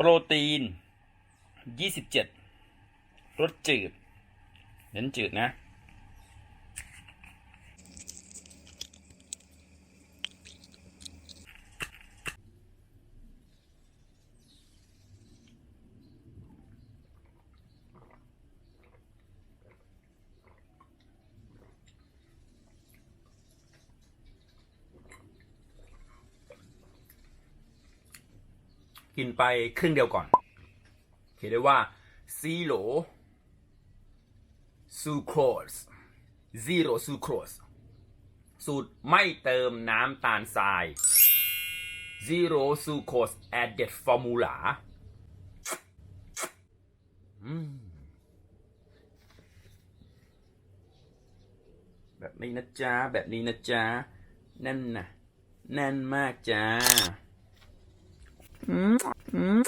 โปรตีน 27 รสจืด เน้นจืดนะ กินไปครึ่งเดียวก่อนเขียนได้ว่า zero sucrose zero sucrose สูตรไม่เติมน้ำตาลทราย zero sucrose added formula แบบนี้นะจ๊ะ แบบนี้นะจ๊ะ แน่นนะแน่นมากจ้า 嗯。